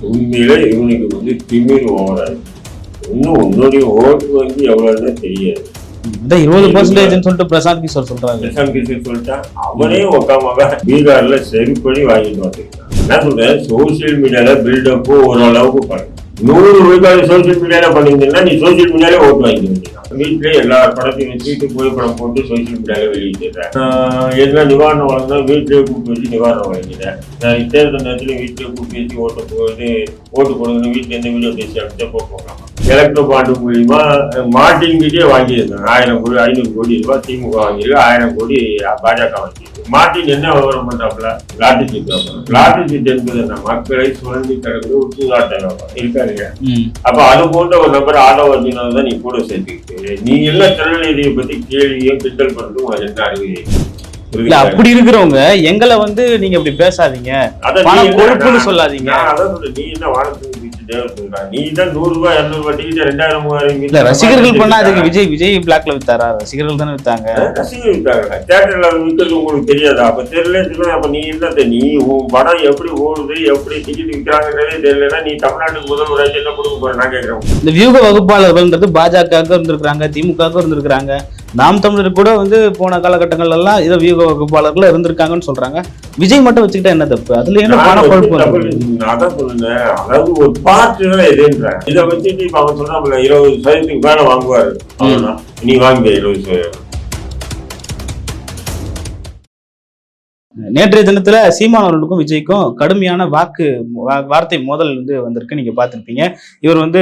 உண்மையிலே இவனுக்கு வந்து திமிர் ஓவராது இன்னும் உன்னுடைய ஓட்டு வங்கி எவ்வளவுன்னு தெரியாது. இந்த இருபது பர்சன்டேஜ்னு சொல்லிட்டு பிரசாந்த் கிஷோர் சொல்றாங்க. பிரசாந்த் கிஷோர் சொல்லிட்டான் அவனே உக்காம பீகார்ல செருப்படி வாங்கிட்டு வந்திருக்கான் என்ன சொல்றேன்? சோசியல் மீடியால பில்டப்பு ஓரளவுக்கு பண்ணு. நூறு விழுக்காடு சோசியல் மீடியால பண்ணீங்கன்னா நீ சோசியல் மீடியாலே ஓட்டு வாங்கிக்க வீட்டிலே எல்லா படத்தையும் வச்சுட்டு புகைப்படம் போட்டு சோசியல் மீடியாவில் வெளியிட்டுறேன் ஆஹ் நிவாரணம் வழங்கினா வீட்டிலேயே கூப்பிட்டு வச்சு நிவாரணம் வாங்கிக்கிறேன் நான் தேர்தல் நேரத்தில் வீட்டிலே கூப்பிட்டு வச்சு ஓட்டு போகுது ஓட்டு கொடுக்கணும் வீட்டில் எந்த வீடியோ பேசி அடிச்சா போகலாம் எலக்ட்ரோ பாண்டு மூலியமா மார்டின்கிட்டே வாங்கியிருக்காங்க ஆயிரம் கோடி ஐநூறு கோடி ரூபாய் திமுக வாங்கியிருக்கு. ஆயிரம் கோடி பாஜக வாங்கியிருக்கு. மார்டின் என்ன விவரம் பண்றாப்புல லாட்டரி சீட் லாட்டரி சீட் என்பது என்ன மக்களை சுரண்டி கிடக்குது உச்சுதாட்ட இருக்காருங்க. அப்ப அது போன்ற ஒரு நபர் ஆதவ அர்ஜுனன் தான் நீ கூட சேர்த்துக்கிட்டு நீ எல்லாம் திருநெல்வேலியை பத்தி கேள்வியும் கிண்டல் பண்றது உனக்கு என்ன அறிவு இல்ல? அப்படி இருக்கிறவங்க எங்களை வந்து நீங்க இப்படி பேசாதீங்க சொல்லாதீங்க. அதான் நீ என்ன சொல்ற? நீ தான் நூறு ரூபாய் இருநூறு ரூபாய் டிக்கெட் ரெண்டாயிரம் மூவாயிரம் இல்ல ரசிகர்கள் பண்ணா அதுக்கு. விஜய் விஜய் பிளாக்ல வித்தாரா? ரசிகர்கள் தானே வித்தாங்க. ரசிகர்கள் வித்தாங்க. தேட்டர்ல விற்கிறது உங்களுக்கு தெரியாதா? அப்ப தெரியல அப்ப நீ என்னத்த நீ உன் படம் எப்படி ஓடுது எப்படி டிக்கெட் விற்கிறாங்கிறதே தெரியலன்னா நீ தமிழ்நாட்டுக்கு முதல்வராட்சி என்ன கொடுக்க போற? நான் கேட்கிறேன் இந்த வியூக வகுப்பாளர்கள்ன்றது பாஜக இருந்திருக்காங்க திமுக இருந்திருக்காங்க நாம் தமிழர் கூட வந்து போன காலகட்டங்கள்ல எல்லாம் இதை வியூக வகுப்பாளர்கள் இருந்திருக்காங்கன்னு சொல்றாங்க. விஜய் மட்டும் வச்சுக்கிட்டா என்ன தப்பு? அதுல என்ன பண நான் கொழுப்பு வந்து வருது? தமிழ் நான் அதான் சொல்லுங்க அதாவது ஒரு பார்ட்டு தான் எதுன்றேன். இதை வச்சுட்டு இப்ப அவன் சொல்றான் இருபது சதவீதத்துக்கு மேல வாங்குவாரு. நீ வாங்க இருபது சதவீதம். நேற்றைய தினத்துல சீமான் அவர்களுக்கும் விஜய்க்கும் கடுமையான வாக்கு வார்த்தை மோதல் வந்து வந்திருக்கு. நீங்க பார்த்திருப்பீங்க. இவர் வந்து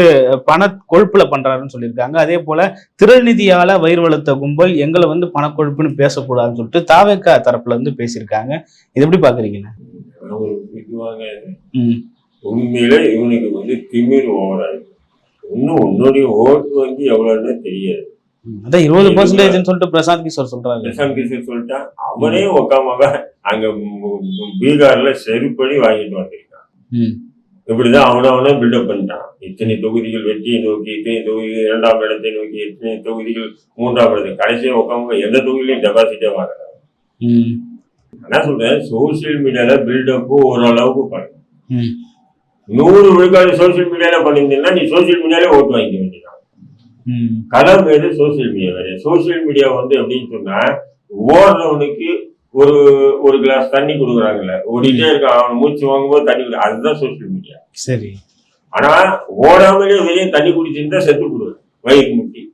பண கொழுப்புல பண்றாருன்னு சொல்லியிருக்காங்க. அதே போல திரள்நிதியால வயிறு வளர்த்த கும்பல் எங்களை வந்து பண கொழுப்புன்னு பேசக்கூடாதுன்னு சொல்லிட்டு தாவேக்கா தரப்புல இருந்து பேசியிருக்காங்க. இது எப்படி பாக்குறீங்க? உண்மையிலே இவனுக்கு வந்து திமிர் ஓவராது இன்னும் உன்னுடைய ஓட்டு வங்கி எவ்வளவுன்னு தெரியாது. அதான் இருபது பர்சன்டேஜ்னு சொல்லிட்டு பிரசாந்த் கிஷோர் சொல்றாங்க. பிரசாந்த் கிஷோர் சொல்லிட்டான் அவனே உக்காம அங்க பீகார்ல செருப்படி வாங்கிட்டு வந்திருக்கான். இப்படிதான் அவன அவனே பில்டப் பண்ணிட்டான். இத்தனை தொகுதிகள் வெற்றியை நோக்கி இத்தனை தொகுதிகள் இரண்டாம் இடத்தை நோக்கி இத்தனை தொகுதிகள் மூன்றாம் இடத்தை. கடைசியா உட்காந்து எந்த தொகுதியிலையும் டெபாசிட்டே வாங்குறான் ம். என்ன சொல்றேன் சோசியல் மீடியால பில்டப் ஓரளவுக்கு பண்ணு. நூறு விழுக்காடு சோசியல் மீடியால பண்ணியிருந்தீங்கன்னா நீ சோசியல் மீடியாலே ஓட்டு வாங்கிக்க வேண்டியதான் களம் வேறு சோசியல் மீடியா வேறு. சோசியல் மீடியா வந்து எப்படின்னு சொன்னா ஓடுறவனுக்கு ஒரு ஒரு கிளாஸ் தண்ணி கொடுக்குறாங்கல்ல. ஓடிட்டே இருக்கான் அவன் மூச்சு வாங்கும்போது தண்ணி குடி- அதுதான் சோசியல் மீடியா சரி. ஆனா ஓடாமலே வெளியே தண்ணி குடிச்சிருந்தா செத்து போடுவேன். வயிறு முட்டி.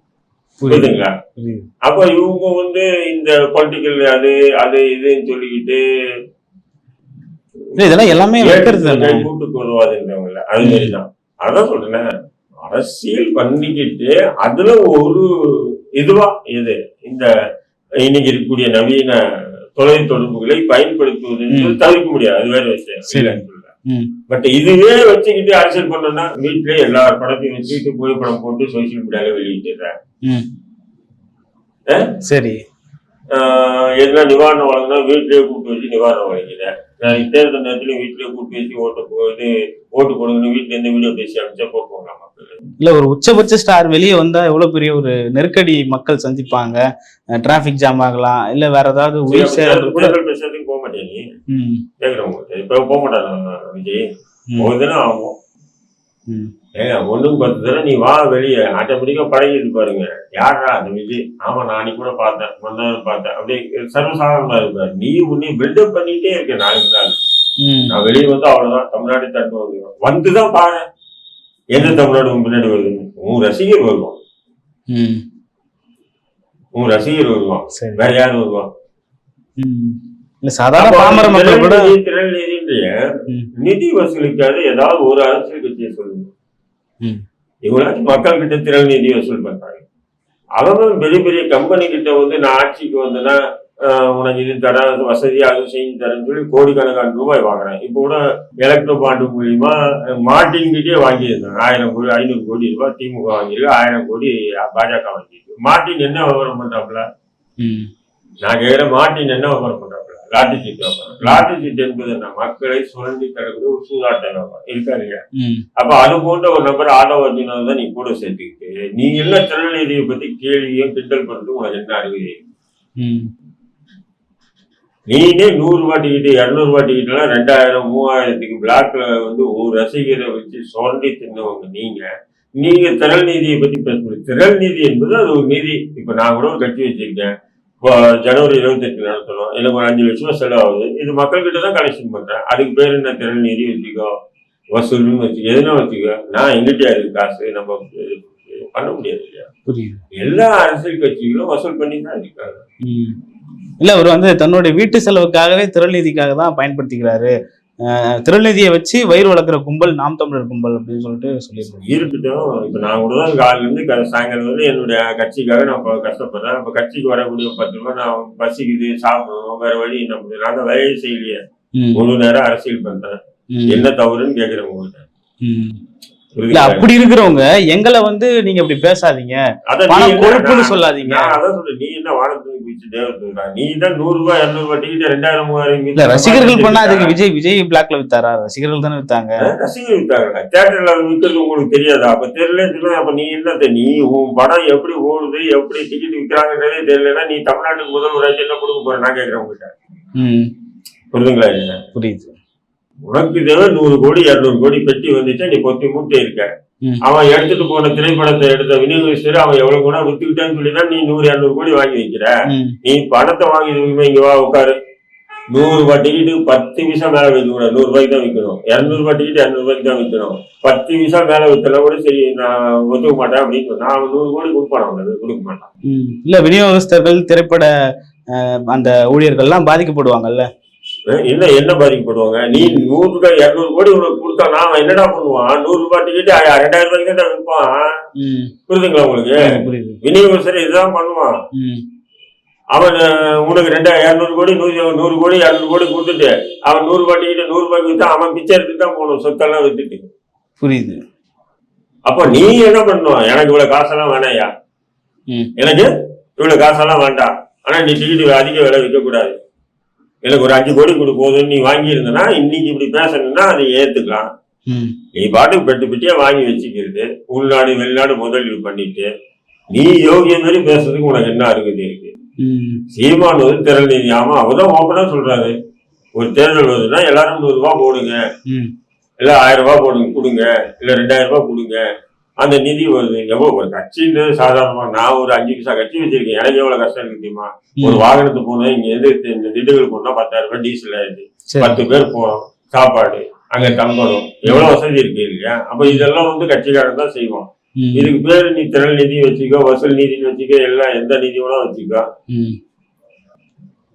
புரியுது. புரியுதுங்களா? புரியுது. அப்ப இவங்க வந்து இந்த பொலிட்டிக்கல் அது அது இதுன்னு சொல்லிக்கிட்டு இதெல்லாம் எல்லாமே வைக்கிறது தானே? கூட்டு கொள்வாதுன்றவங்கல்ல அது மாதிரிதான் அதான் சொல்றேன். அரசியல் பண்ணிக்கிட்டு அதுல ஒரு இதுவா இது இந்த இன்னைக்கு இருக்கக்கூடிய நவீன தொலை தொடர்புகளை பயன்படுத்துவது. தவிர்க்க முடியாது. அது வேற விஷயம். பட் இதுவே வச்சுக்கிட்டு அரசியல் பண்ணோம்னா வீட்லயே எல்லா படத்தையும் வச்சுக்கிட்டு புகைப்படம் போட்டு சோசியல் மீடியால ஆ? சரி. எதுனா நிவாரணம் வழங்கினா வீட்லயே கூப்பிட்டு வச்சு நிவாரணம் வழங்கினேன் தேர்தல் நேரத்துல வீட்லயே கூப்பிட்டு வச்சு ஓட்டு இது ஓட்டு கொடுக்கணும் வீட்டுல எந்த வீடியோ பேசி அனுப்பிச்சா போட்டுவாங்க மக்கள். இல்ல ஒரு உச்சபட்ச ஸ்டார் வெளியே வந்தா எவ்வளவு பெரிய ஒரு நெருக்கடி மக்கள் சந்திப்பாங்க? டிராபிக் ஜாம் ஆகலாம் இல்ல வேற ஏதாவது உயிர் கூட பேசுறதுக்கு போக மாட்டேன் கேக்குறவங்க இப்ப போக மாட்டாங்க விஜய். ம், ஒரு தினம் ஆகும். ஏங்க ஒண்ணுக்கு பத்து தடவை நீ வா வெளியே. ஆட்டோமேட்டிக்கா பழகிட்டு பாருங்க. யாரா அந்த விஜய்? ஆமா நான் கூட பார்த்தேன். முன்ன பார்த்தேன். அப்படியே சர்வசாதாரணமா இருப்பாரு. நீ உன்னை பில்டப் பண்ணிட்டே இருக்க நாளைக்கு நாள். நான் வெளியே வந்து அவ்வளவுதான். தமிழ்நாடு தட்டு வந்து வந்துதான் பாரு. எந்த தமிழ்நாடு பின்னாடி வருதுன்னு? உன் ரசிகர் வருவான். உன் ரசிகர் வருவான். வேற யார் வருவான். இல்ல சாதாரண பாமர மக்கள் கூட திரள்நிதி, ம், நிதி வசூலிக்காத ஏதாவது ஒரு அரசியல் கட்சியை சொல்லுங்க. இவங்களாச்சும் மக்கள் கிட்ட திரள் நிதி வசூல் பண்றாங்க. அவங்க பெரிய பெரிய கம்பெனி கிட்ட வந்து நான் ஆட்சிக்கு வந்தேன்னா உனக்கு இது தரேன் வசதியா அது செஞ்சு தரேன்னு சொல்லி கோடிக்கணக்கான ரூபாய் வாங்குறேன் இப்போ கூட எலக்ட்ரோ பாண்டு மூலியமா மார்டின் கிட்டே வாங்கியிருந்தாங்க. ஆயிரம் கோடி ஐநூறு கோடி ரூபாய் திமுக வாங்கியிருக்கு. ஆயிரம் கோடி பாஜக வாங்கியிருக்கு. மார்டின் என்ன விவரம் பண்றாப்புல? நான் கேட்கிற மார்டின் என்ன விவரம் பண்றாப்புல? லாட்டரி சீட் வியாபாரம் லாட்டரி என்பது என்ன? மக்களை சுரண்டி கிடக்குது ஒரு சூதாட்ட வியாபாரம் இருக்காருங்க ம். அப்ப அது போன்ற ஒரு நபர் ஆதவ அர்ஜுனன் தான் நீ கூட சேர்த்துக்கிட்டு நீ எல்லாம் திருநெல்வேலியை பத்தி கேள்வியும் கிண்டல் பண்றது உனக்கு என்ன அறிவு. நீனே நூறு ரூபாய் டிக்கெட்டு இரநூறு ரூபாய் டிக்கெட்லாம் ரெண்டாயிரம் மூவாயிரத்துக்கு பிளாக்ல வந்து ஒரு ரசிகரை வச்சு சுரண்டி தின்னவங்க நீங்க நீங்க திரள் நீதியை பத்தி பேச முடியும். திரள் நீதி என்பது அது ஒரு நீதி. இப்ப நான் கூட ஒரு கட்சி வச்சிருக்கேன். ஜனவரி இருபத்தெட்டு நடத்தணும். எனக்கு ஒரு அஞ்சு லட்சம் செலவாகுது. இது மக்கள்கிட்ட தான் கலெக்ஷன் பண்றேன். அதுக்கு பேர் என்ன திரள் நீதி வச்சுக்கோ. வசூல்னு வச்சுக்கோ. எதுனா வச்சுக்கோ. நான் எங்கிட்டயா இருக்கு காசு? நம்ம பண்ண முடியாது இல்லையா? புரியுது. எல்லா அரசியல் கட்சிகளும் வசூல் பண்ணி தான் இருக்காங்க. இல்ல அவர் வந்து தன்னுடைய வீட்டு செலவுக்காகவே திரள்நிதிக்காக தான் பயன்படுத்திக்கிறாரு. அஹ், திரள்நிதியை வச்சு வயிறு வளர்க்குற கும்பல் நாம் தமிழர் கும்பல் அப்படின்னு சொல்லிட்டு சொல்லியிருக்காங்க. இருக்கட்டும். இப்ப நான் கூட தான் காலையில இருந்து க- சாயங்காலம் வந்து என்னுடைய கட்சிக்காக நான் இப்ப கஷ்டப்படுறேன். இப்ப கட்சிக்கு வரக்கூடிய பத்து ரூபாய் நான் பசிக்குது சாப்பிடணும் வேற வழி பண்ணுறது நான் தான் வேலையே செய்யலையே. முழு நேரம் அரசியல் பண்றேன். என்ன தவறுன்னு கேக்குறேன் உங்ககிட்ட ம். இல்ல? அப்படி இருக்கிறவங்க எங்களை வந்து நீங்க இப்படி பேசாதீங்க. பணம் கொழுப்புன்னு சொல்லாதீங்க. அதான் சொல்றேன் நீ என்ன தேவத்துக்கா நீ தான் நூறு ரூபாய் இருநூறு ரூபாய் டிக்கெட் ரெண்டாயிரம் மூவாயிரம் இல்ல ரசிகர்கள் பண்ணா அதுக்கு விஜய் விஜய் பிளாக்ல வித்தாரா? ரசிகர்கள் தானே வித்தாங்க. ரசிகர் வித்தாங்க தேட்டர்ல விற்கிறது உங்களுக்கு தெரியாதா? அப்ப தெரியலன்னு அப்ப நீ என்ன நீ உன் படம் எப்படி ஓடுது எப்படி டிக்கெட் விற்கிறாங்கன்றதே தெரியலன்னா நீ தமிழ்நாட்டுக்கு முதல்வராட்சி என்ன கொடுக்க போற? நான் கேட்கிறேன் உங்ககிட்ட. புரியுதுங்களா? புரியுது. உனக்கு தேவை நூறு கோடி இருநூறு கோடி பெட்டி வந்துச்சா நீ பொத்தி மூட்டை இருக்க. அவன் எடுத்துட்டு போன திரைப்படத்தை எடுத்த விநியோகஸ்தர் அவன் எவ்வளவு கூட வித்துக்கிட்டான்னு சொல்லி தான் நீ நூறு இருநூறு கோடி வாங்கி வைக்கிற. நீ பணத்தை வாங்கி இங்க வா உட்காரு. நூறு ரூபாய் டிக்கெட்டு பத்து நிமிஷம் மேல வைக்க கூடாது நூறு ரூபாய்க்கு தான் விற்கணும். இருநூறு ரூபாய் டிக்கெட் இரநூறு ரூபாய்க்கு தான் விற்கணும். பத்து நிமிஷம் மேல வித்தல கூட சரி நான் ஒத்துக்க மாட்டேன் அப்படின்னு அவன் நூறு கோடி கொடுப்பான் அவனுக்கு. கொடுக்க மாட்டான். இல்ல விநியோகஸ்தர்கள் திரைப்பட அந்த ஊழியர்கள்லாம் பாதிக்கப்படுவாங்கல்ல? அஹ் என்ன பாதிக்கப்படுவாங்க? நீ நூறு ரூபாய் இருநூறு கோடி உனக்கு கொடுத்தா நான் என்னடா பண்ணுவான்? நூறு ரூபாய் டிக்கெட் ரெண்டாயிரம் ரூபாய்க்கு தான் விற்பான்? புரியுதுங்களா உங்களுக்கு? விநியோகஸ்தர் இதுதான் பண்ணுவான். அவன் உனக்கு ரெண்டாயிரம் இரநூறு கோடி நூறு நூறு கோடி இரநூறு கோடி கொடுத்துட்டு அவன் நூறு ரூபாய் டிக்கெட் நூறு ரூபாய்க்கு வித்தா அவன் பிச்சை எடுத்து தான் போகணும் சொத்தெல்லாம் வித்துட்டு. புரியுது. அப்போ நீ என்ன பண்ணுவான் எனக்கு இவ்வளவு காசெல்லாம் வேணாயா. எனக்கு இவ்வளவு காசெல்லாம் வேண்டாம். ஆனா நீ டிக்கெட் அதிக விலை விற்க கூடாது எனக்கு ஒரு அஞ்சு கோடி கொடு போதுன்னு நீ வாங்கியிருந்தனா இன்னைக்கு இப்படி பேசணும்னா அதை ஏத்துக்கலாம். நீ பாட்டுக்கு பெட்டு பெட்டியா வாங்கி வச்சுக்கிறது உள்நாடு வெளிநாடு முதலீடு பண்ணிட்டு நீ யோகிய மாதிரி பேசுறதுக்கு உனக்கு என்ன அருகதை இருக்கு? சீமான் வந்து திரள் நீதி ஆமா அவதான் ஓப்பனா சொல்றாரு. ஒரு தேர்தல் வருதுன்னா எல்லாரும் நூறு ரூபாய் போடுங்க. இல்ல ஆயிரம் ரூபாய் போடுங்க கொடுங்க. இல்ல ரெண்டாயிரம் ரூபாய் கொடுங்க. அந்த நிதி வருது எவ்வளோ ஒரு கட்சின்னு சாதாரணமா நான் ஒரு அஞ்சு பைசா கட்சி வச்சிருக்கேன். எனக்கு எவ்வளவு கஷ்டம் இருக்கு தெரியுமா? ஒரு. வாகனத்துக்கு போனோம் இங்க இருந்து இந்த திண்டுக்கல் போனா பத்தாயிரம் ரூபாய் டீசல் ஆயிடுது சரி. பத்து பேர் போறோம் சாப்பாடு அங்க தங்கணும். எவ்வளவு வசதி இருக்கு இல்லையா? அப்ப இதெல்லாம் வந்து கட்சிக்காரன் தான் செய்வோம் இதுக்கு பேரு நீ திரள் நிதி வச்சுக்கோ வசூல் நிதின்னு வச்சுக்கோ எல்லாம் எந்த நிதி வேணா வச்சுக்கோ.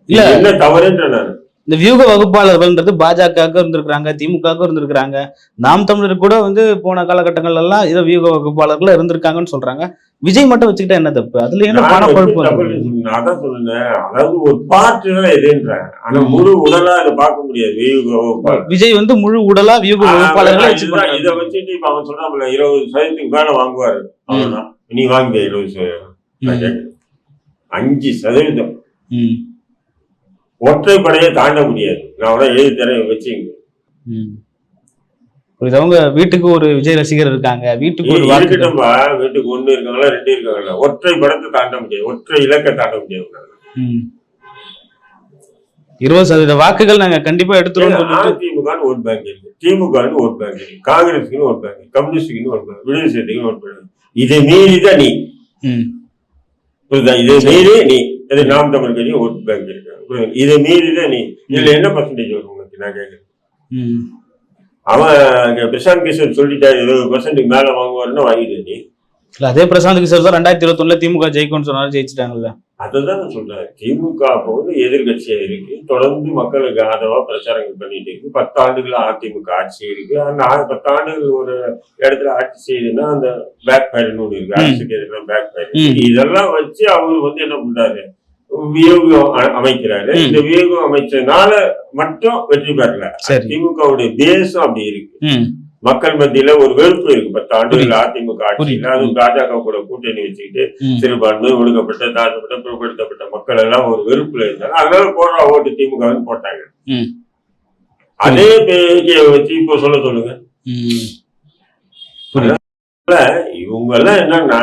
இல்ல. என்ன தவறுன்ற நான். இந்த வியூக வகுப்பாளர்கள்ன்றது பாஜகவுக்கு இருந்திருக்கிறாங்க திமுகவுக்கு இருந்திருக்கிறாங்க நாம் தமிழர் கூட வந்து போன காலகட்டங்கள்ல எல்லாம் ஏதோ வியூக வகுப்பாளர்கள் இருந்திருக்காங்கன்னு சொல்றாங்க விஜய் மட்டும் வச்சுக்கிட்டா என்ன தப்பு அதுல என்ன பண வந்து கொழுப்பு தவறு வருது? சொன்னேன். அதான் சொன்னேன் அதாவது ஒரு பார்ட்டு தான் எதுன்றேன் ஆனா. முழு உடலா அதை பார்க்க முடியாது வியூக. விஜய் வந்து முழு உடலா வியூக வகுப்பாளர்களை. இதை வச்சுட்டு இப்ப அவன் சொல்றான்ல இருபது சதவீதத்துக்கு மேல வாங்குவாரு நீ வாங்க இருபது சதவீதம். அஞ்சு சதவீதம் ஒற்றைப்படையை தாண்ட முடியாது. நான் கூட எழுதி தரேன் வச்சுங்க. அவங்க வீட்டுக்கு ஒரு விஜய் ரசிகர் இருக்காங்க. வீட்டுக்கு ஒரு இருக்கட்டும்பா வீட்டுக்கு ஒண்ணு இருக்காங்களா ரெண்டு இருக்காங்களா ஒற்றை படத்தை தாண்ட முடியாது. ஒற்றை இலக்கை தாண்ட முடியாது. இருபது சதவீத வாக்குகள் நாங்க கண்டிப்பா எடுத்துருவோம் அதிமுக ஓட் பேங்க் இருக்கு. திமுக ஓட் பேங்க் இருக்கு. காங்கிரஸுக்கு ஓட் பேங்க் கம்யூனிஸ்டுக்கு ஓட் பேங்க் விடுதலை சிறுத்தைக்கு ஓட் பேங்க் இதை மீறி தான் நீ புரியுதா? இதை மீறி நீ. இது நாம் தமிழ் கட்சி ஓட் பேங்க் இருக்கு? இதை மீறி தான் நீ இதுல என்ன பர்சன்டேஜ் வரும் உனக்கு? நான் கேட்கிறேன். அவன் பிரசாந்த் கிஷோர் சொல்லிட்டாரு இருபது பர்சன்ட்டுக்கு மேல வாங்குவாருன்னு வாங்கிடு நீ. இல்ல அதே பிரசாந்த் கிஷோர் தான் ரெண்டாயிரத்தி இருபத்தி ஒண்ணுல திமுக ஜெயிக்கும்னு சொன்னாரு ஜெயிச்சிட்டாங்கல்ல. அதுதான் நான் சொல்றேன். திமுக வந்து எதிர்கட்சியா இருக்கு. தொடர்ந்து மக்களுக்கு ஆதரவா பிரச்சாரங்கள் பண்ணிட்டு இருக்கு. பத்தாண்டுகள் அதிமுக ஆட்சி இருக்கு. அந்த ஆ- பத்தாண்டுகள் ஒரு இடத்துல ஆட்சி செய்யுதுன்னா அந்த பேக் ஃபயர்னு ஒண்ணு இருக்கு. அரசுக்கு எதிராக பேக் ஃபயர். இதெல்லாம் வச்சு அவர் வந்து என்ன பண்றாரு? வியோகம் அமைக்கிறாரு. இந்த வியோகம் அமைச்சதுனால மட்டும் வெற்றி பெறல. திமுகவுடைய பேஸும் அப்படி இருக்கு. மக்கள் மத்தியில ஒரு வெறுப்பு இருக்கு. பத்து ஆண்டுகள் அதிமுக ஆட்சியில. அதுவும் பாஜக கூட கூட்டணி வச்சுக்கிட்டு. சிறுபான்மை ஒடுக்கப்பட்ட தாழ்த்தப்பட்ட பிற்படுத்தப்பட்ட மக்கள் எல்லாம் ஒரு வெறுப்புல இருந்தாங்க. அதனால போடுற ஓட்டு திமுக போட்டாங்க. அதே பேஜியை வச்சு இப்போ சொல்ல சொல்லுங்க. இவங்க எல்லாம் என்னன்னா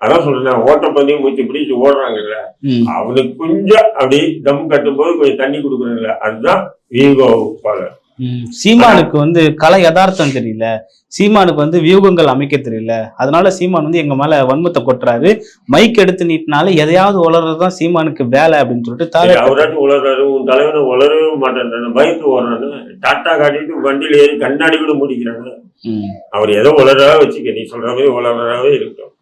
அதான் சொல்றேன் ஓட்டப்பந்தயம் மூச்சு பிடிச்சு ஓடுறாங்கல்ல. அவனுக்கு கொஞ்சம் அப்படி தம் கட்டும்போது கொஞ்சம் தண்ணி கொடுக்குறேன்ல அதுதான் வீகோ பாலர். சீமானுக்கு வந்து கலை யதார்த்தம் தெரியல சீமானுக்கு வந்து வியூகங்கள் அமைக்க தெரியல அதனால சீமான் வந்து எங்க மேல வன்மத்தை கொட்டுறாரு மைக் எடுத்து நீட்டினால எதையாவது உளறதுதான் சீமானுக்கு வேலை அப்படின்னு சொல்லிட்டு அவராச்சும் உளறாரு உன் தலைவனை உளரவே மாட்டேன் பயந்து ஓடுறான்னு டாட்டா காட்டிட்டு வண்டியில ஏறி கண்ணாடி கூட முடிக்கிறாங்க. அவர் ஏதோ உளறா வச்சுக்க நீ சொல்ற மாதிரி உளறாவே இருக்கட்டும்.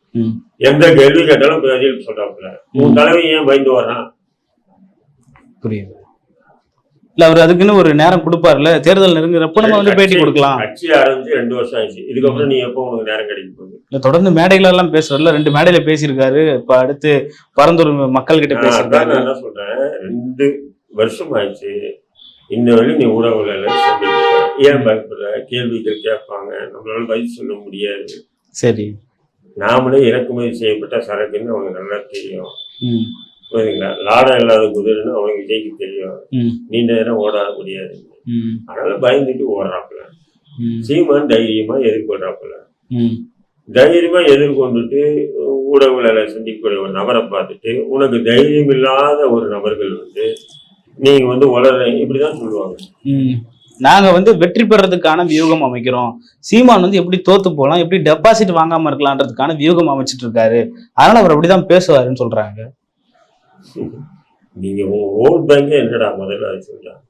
எந்த கேள்வி கேட்டாலும் பதில் சொல்றாப்புல உன் தலைவன் ஏன் பயந்து வர்றான் புரியுது. இல்ல அவர் அதுக்குன்னு ஒரு நேரம் கொடுப்பாருல தேர்தல் நெருங்குறப்ப நம்ம வந்து பேட்டி கொடுக்கலாம். கட்சி ஆரம்பிச்சு ரெண்டு வருஷம் ஆயிடுச்சு. இதுக்கப்புறம் நீ எப்போ உனக்கு நேரம் கிடைக்க போகுது? இல்ல தொடர்ந்து மேடைகள் எல்லாம் பேசுறாருல ரெண்டு மேடையில பேசியிருக்காரு. இப்ப அடுத்து பரந்தூர் மக்கள் கிட்ட நான் என்ன சொல்றேன்? ரெண்டு வருஷம் ஆயிடுச்சு. இன்ன வரையும் நீ சந்திக்க ஏன் பயப்படுற கேள்விகள் கேட்பாங்க. நம்மளால பதில் சொல்ல முடியாது. சரி. நாமளே இறக்குமதி செய்யப்பட்ட சரக்குன்னு அவங்க நல்லா தெரியும். புரியுதுங்களா லாடம் இல்லாத குதிரைன்னு அவனுக்கு விஜய்க்கு தெரியும். நீண்ட நேரம் ஓட முடியாது. அதனால பயந்துட்டு ஓடுறாப்புல. சீமான் தைரியமா எதிர்கொள்றாப்புல. தைரியமா எதிர்கொண்டுட்டு ஊடகங்களை சந்திக்கக்கூடிய ஒரு நபரை பார்த்துட்டு உனக்கு தைரியம் இல்லாத ஒரு நபர்கள் வந்து நீங்க வந்து உலக இப்படிதான் சொல்லுவாங்க நாங்க வந்து வெற்றி பெறதுக்கான வியூகம் அமைக்கிறோம். சீமான் வந்து எப்படி தோத்து போலாம் எப்படி டெபாசிட் வாங்காம இருக்கலான்றதுக்கான வியூகம் அமைச்சிட்டு இருக்காரு. அதனால அவர் அப்படிதான் பேசுவாருன்னு சொல்றாங்க. நீங்க ஓட் பேங்கே என்னடா முதல்ல சொல்றேன்.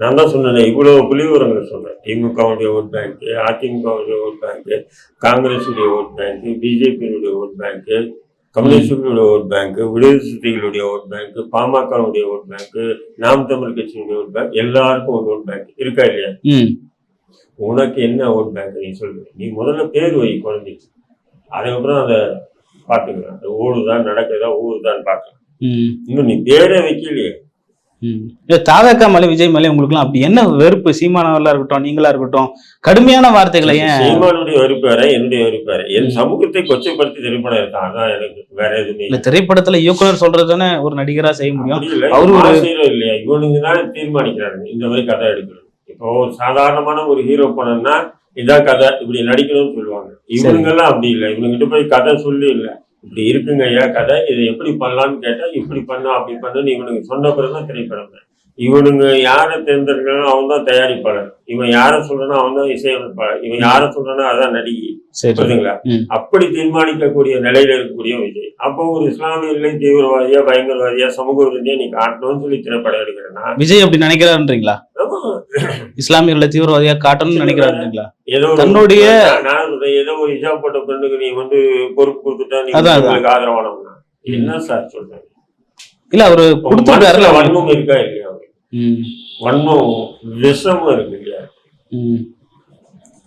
நான் தான் சொன்னேன் இவ்வளவு புலிவரங்கள் சொன்னேன். திமுகவுடைய ஓட் பேங்க் அதிமுகவுடைய ஓட் பேங்க் காங்கிரஸுடைய ஓட் பேங்க் பிஜேபியினுடைய ஓட் பேங்க் கம்யூனிஸ்டுகளுடைய ஓட் பேங்க் விடுதலை சிறுத்தைகளுடைய ஓட் பேங்க் பாமகவுடைய ஓட் பேங்க் நாம் தமிழ் கட்சியினுடைய ஓட் பேங்க் எல்லாருக்கும் ஒரு ஓட் பேங்க் இருக்கா இல்லையா. உனக்கு என்ன ஓட் பேங்க் நீ சொல்லு நீ முதல்ல பேர் வை குழந்தைக்கு அதுக்கப்புறம் அதை பார்த்துக்கலாம் அது ஓடுதான் நடக்குதா ஊருதான் பார்க்கலாம். இன்னும் நீ பேரே வைக்கலையே. இல்ல மேல விஜய் மேல உங்களுக்குலாம் அப்படி என்ன வெறுப்பு? சீமானவர்களா இருக்கட்டும் நீங்களா இருக்கட்டும் கடுமையான வார்த்தைகளை ஏன் சீமானுடைய வெறுப்பு வேற என்னுடைய வெறுப்பு வேற. என். சமூகத்தை கொச்சைப்படுத்தி திரைப்படம் இருக்கான் அதான் எனக்கு வேற எதுவுமே இல்ல. திரைப்படத்துல இயக்குனர் சொல்றது தானே ஒரு நடிகரா செய்ய முடியும்? அவரு ஒரு- இல்லையா? இவனுங்க தான் தீர்மானிக்கிறாங்க இந்த மாதிரி கதை எடுக்கணும். இப்போ ஒரு சாதாரணமான ஒரு ஹீரோ படம்னா இதான் கதை இப்படி நடிக்கணும்னு சொல்லுவாங்க. இவனுங்க எல்லாம் அப்படி இல்லை. இவனுங்கிட்ட போய் கதை சொல்லி இல்லை. இப்படி இருக்குங்க ஐயா கதை. இதை எப்படி பண்ணலாம்னு கேட்டா இப்படி பண்ணா அப்படி பண்ணுன்னு இவனுக்கு சொன்ன பிறகுதான் திரைப்படம். இவனுங்க யாரை தேர்ந்தெடுக்கணும் அவன் தான் தயாரிப்பாளர். இவன் யாரை சொல்றானோ அவன் தான் இசையமைப்பாளர். இவன் யாரை சொல்றானோ அதான் நடிகை. புரியுதுங்களா. அப்படி தீர்மானிக்கக்கூடிய நிலையில இருக்கக்கூடிய விஜய். அப்போ ஒரு இஸ்லாமியர்களை தீவிரவாதியா பயங்கரவாதியா சமூக விரோதியா நீ காட்டணும்னு சொல்லி திரைப்படம் எடுக்கிறேன்னா விஜய் அப்படி நினைக்கிறாருன்றீங்களா? இஸ்லாமியர்களை தீவிரவாதியா காட்டணும்னு நினைக்கிறாருன்றீங்களா ஏதோ ஒரு- தன்னுடைய ஏதோ ஹிஜாப் போட்ட பெண்ணுக்கு நீ வந்து பொறுப்பு கொடுத்துட்டா நீ. உங்களுக்கு ஆதரவானவங்க என்ன சார் சொல்றேன் இல்ல அவரு மனசுல வன்மம் இருக்கா இல்லையா. வன்மம் விஷமும் இருக்கு இல்லையா.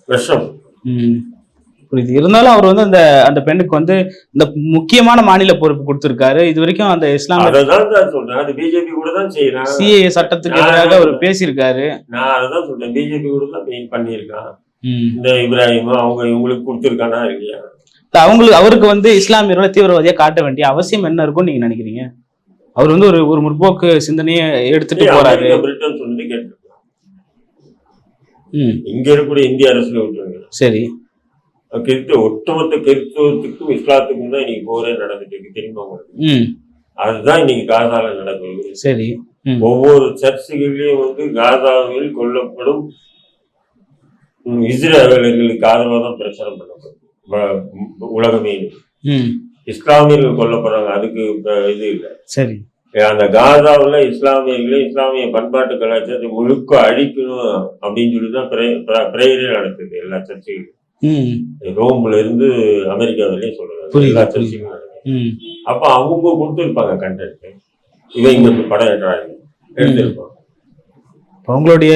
விஷம். புரியுது. இருந்தாலும் அவர் வந்து அந்த அந்த பெண்ணுக்கு வந்து இந்த முக்கியமான மாநில பொறுப்பு கொடுத்திருக்காரு. இது வரைக்கும் அந்த சார் சொல்றேன். அது பிஜேபி கூட தான் செய்யறான் சிஏ சட்டத்துக்கு எதிராக அவர் பேசியிருக்காரு. நான் அததான் சொல்றேன். பிஜேபி கூட தான் பண்ணியிருக்கான். இந்த இப்ராஹிம் அவங்க இவங்களுக்கு கொடுத்துருக்கானா இல்லையா? இல்ல, அவங்களுக்கு அவருக்கு வந்து இஸ்லாமியர்களை தீவிரவாதியா காட்ட வேண்டிய அவசியம் என்ன இருக்கும்னு நீங்க நினைக்கிறீங்க? அவர் வந்து ஒரு ஒரு முற்போக்கு சிந்தனையை எடுத்துட்டு போறாரு. பிரிட்டன் சொன்னது கேட்டிருக்கலாம். இங்க இருக்கக்கூடிய இந்திய விட்டுருங்க. சரி. கிறிஸ்துவ ஒட்டுமொத்த கிறிஸ்துவத்துக்கும் இஸ்லாத்துக்கும் தான் இன்னைக்கு போரே நடந்துட்டு இருக்கு. தெரியுமா உங்களுக்கு? அதுதான் இன்னைக்கு காசால நடக்குது சரி. ஒவ்வொரு சர்ச்சுகளிலும் வந்து காசாவில் கொல்லப்படும் இஸ்ரேலர்களுக்கு ஆதரவாக தான் பிரச்சாரம் பண்ணப்படும். உலகமே இஸ்லாமியர்கள் கொல்லப்படுறாங்க. அதுக்கு இது இல்லை. சரி. அந்த காசாவுல இஸ்லாமியர்களை இஸ்லாமிய பண்பாட்டு கலாச்சாரத்தை முழுக்க அழிக்கணும் அப்படின்னு சொல்லி தான் பிரேயரே நடக்குது எல்லா சர்ச்சைகளும் ரோம்ல இருந்து அமெரிக்கா வரையும் சொல்றாங்க அப்ப அவங்க கொடுத்துருப்பாங்க கண்டென்ட் இவன் இங்க படம் எடுறாங்க எடுத்திருப்பான். இப்ப உங்களுடைய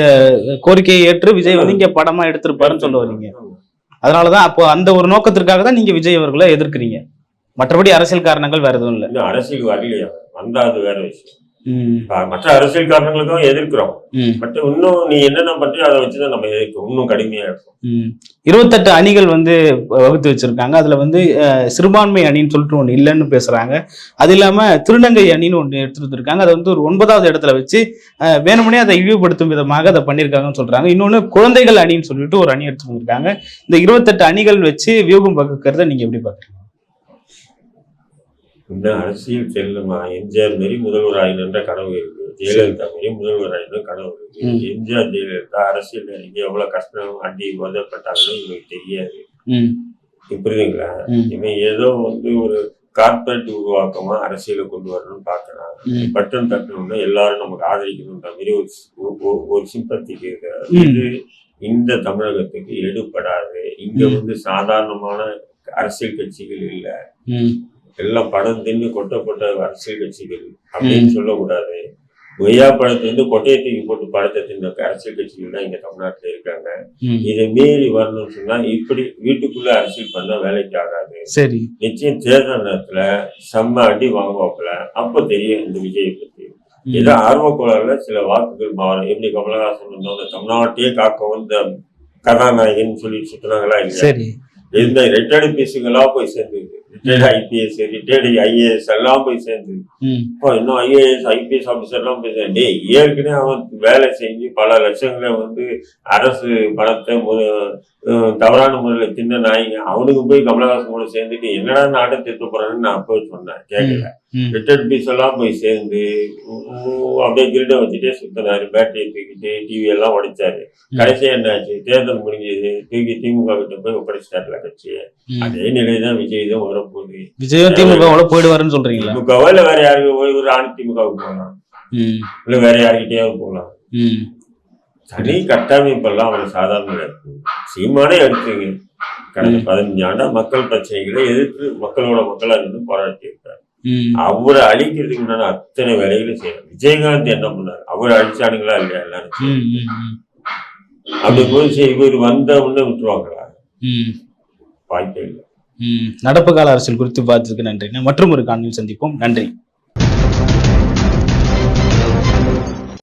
கோரிக்கையை ஏற்று விஜய் வந்து இங்க படமா எடுத்திருப்பாருன்னு சொல்ல வரீங்க. அதனாலதான் அப்போ அந்த ஒரு நோக்கத்திற்காக தான் நீங்க விஜய் அவர்களை எதிர்க்கிறீங்க. மற்றபடி அரசியல் காரணங்கள் வேற எதுவும் இல்ல அரசியல் வரலையா? வந்தா அது வேற விஷயம். மற்ற அரசியல் காரணங்களுக்கும் எதிர்க்கிறோம். பட் இன்னும் நீ என்னென்ன பண்றியோ அதை வச்சுதான் நம்ம எதிர்க்கும் இன்னும் கடுமையா இருக்கும். இருபத்தெட்டு அணிகள் வந்து வகுத்து வச்சிருக்காங்க. அதுல வந்து சிறுபான்மை அணின்னு சொல்லிட்டு ஒண்ணு இல்லைன்னு பேசுறாங்க. அது இல்லாம திருநங்கை அணின்னு ஒண்ணு எடுத்துட்டு வந்திருக்காங்க. அதை வந்து ஒரு ஒன்பதாவது இடத்துல வச்சு வேணுமனே அதை இழிவுபடுத்தும் விதமாக அதை பண்ணியிருக்காங்கன்னு சொல்றாங்க. இன்னொன்னு குழந்தைகள் அணின்னு சொல்லிட்டு ஒரு அணி எடுத்துட்டு வந்திருக்காங்க. இந்த இருபத்தெட்டு அணிகள் வச்சு வியூகம் வகுக்கிறத நீங்க எப்படி பாக்குறீங்க இந்த அரசியல் செல்லுமா? எம்ஜிஆர் மாரி முதல்வர் ஆயினுன்ற கனவு இருக்கு. ஜெயலலிதா மாரி முதல்வர் ஆயினும் கனவு இருக்கு. எம்ஜிஆர் ஜெயலலிதா அரசியல் இறங்கி எவ்வளவு கஷ்டம் அடி உதப்பட்டாங்கன்னு இவங்களுக்கு தெரியாது. புரியுதுங்களா? இவன் ஏதோ வந்து ஒரு கார்பரேட் உருவாக்கமா அரசியலை கொண்டு வரணும்னு பாக்குறான். பட்டன் தட்டணும்னா எல்லாரும் நமக்கு ஆதரிக்கணுன்ற மாதிரி ஒரு ஒரு- சிம்பத்திக்கு. இது இந்த தமிழகத்துக்கு எடுபடாது. இங்க. வந்து சாதாரணமான அரசியல் கட்சிகள் இல்ல. எல்லாம் படம் தின்னு கொட்டப்பட்ட அரசியல் கட்சிகள் அப்படின்னு சொல்லக்கூடாது. கொய்யா பழத்தை வந்து கொட்டையை தூக்கி போட்டு பழத்தை தின்ன அரசியல் கட்சிகள் தான் இங்க தமிழ்நாட்டுல இருக்காங்க. இதை மீறி வரணும்னு சொன்னா இப்படி வீட்டுக்குள்ள அரசியல் பண்ணா வேலைக்கு ஆகாது. சரி. நிச்சயம் தேர்தல் நேரத்துல செம்ம அடி வாங்குவாப்புல. அப்ப தெரியும் இந்த விஜயை பத்தி. ஏதோ ஆர்வக்குழால சில வாக்குகள் மாறும் எப்படி கமலஹாசன் வந்தவங்க தமிழ்நாட்டையே காக்க வந்த கதாநாயகன் சொல்லி சுத்தினாங்களா இல்லையா? சரி. இந்த ரிட்டையர்டு பீஸுங்களா போய் சேர்ந்தது. ரிட்டையர்டு ஐபிஎஸ் ரிட்டையர்டு ஐஏஎஸ் எல்லாம் போய் சேர்ந்தது ம், இப்போ இன்னும் ஐஏஎஸ் ஐபிஎஸ் ஆஃபீஸர் எல்லாம் போய் சேர்ந்து. ஏற்கனவே அவன் வேலை செஞ்சு பல லட்சங்களை வந்து அரசு பணத்தை தவறான முறையில் தின்ன நாய்ங்க அவனுக்கு போய் கமலஹாசன் கூட சேர்ந்துட்டு என்னடா நாட்டை திட்டு போறான்னு நான் அப்போ சொன்னேன் கேட்கல ரிட்டையர்ட் பீஸ் எல்லாம் போய் சேர்ந்து அப்படியே கிரிட வச்சுட்டே சுத்தினாரு பேட்டரியை தூக்கிட்டு டிவி எல்லாம் உடைச்சாரு. கடைசியா என்னாச்சு? தேர்தல் முடிஞ்சது. தூக்கி திமுக கிட்ட போய் ஒப்படைச்சிட்டாருல கட்சியை. அதே நிலை தான் விஜய் தான் வரப்போகுது விஜயும் திமுகவோட போயிடுவாருன்னு சொல்றீங்களா? திமுகவோ இல்ல வேற யாருக்கு ஒரு ஒரு ஆண் திமுகவுக்கு போகலாம் இல்ல வேற யார்கிட்டயாவது போகலாம் தனி கட்டமைப்பெல்லாம் அவர் சாதாரண சீமானே எடுத்துங்க. கடந்த பதினஞ்சு ஆண்டா மக்கள் பிரச்சனைகளை எதிர்த்து மக்களோட மக்களா இருந்து போராட்டி இருக்காரு அவரை அழிக்கிறதுக்கு முன்னாடி அத்தனை வேலைகளும் செய்யணும். விஜயகாந்த் என்ன பண்ணாரு? அவர் அழிச்சானுங்களா இல்லையா எல்லாரும்? அப்படி போய் இவர் வந்த உடனே விட்டுருவாங்களா? வாய்ப்பே இல்லை. நடப்பு கால அரசியல் குறித்து பார்த்ததுக்கு நன்றிங்க மற்றும் ஒரு காணொலி சந்திப்போம். நன்றி.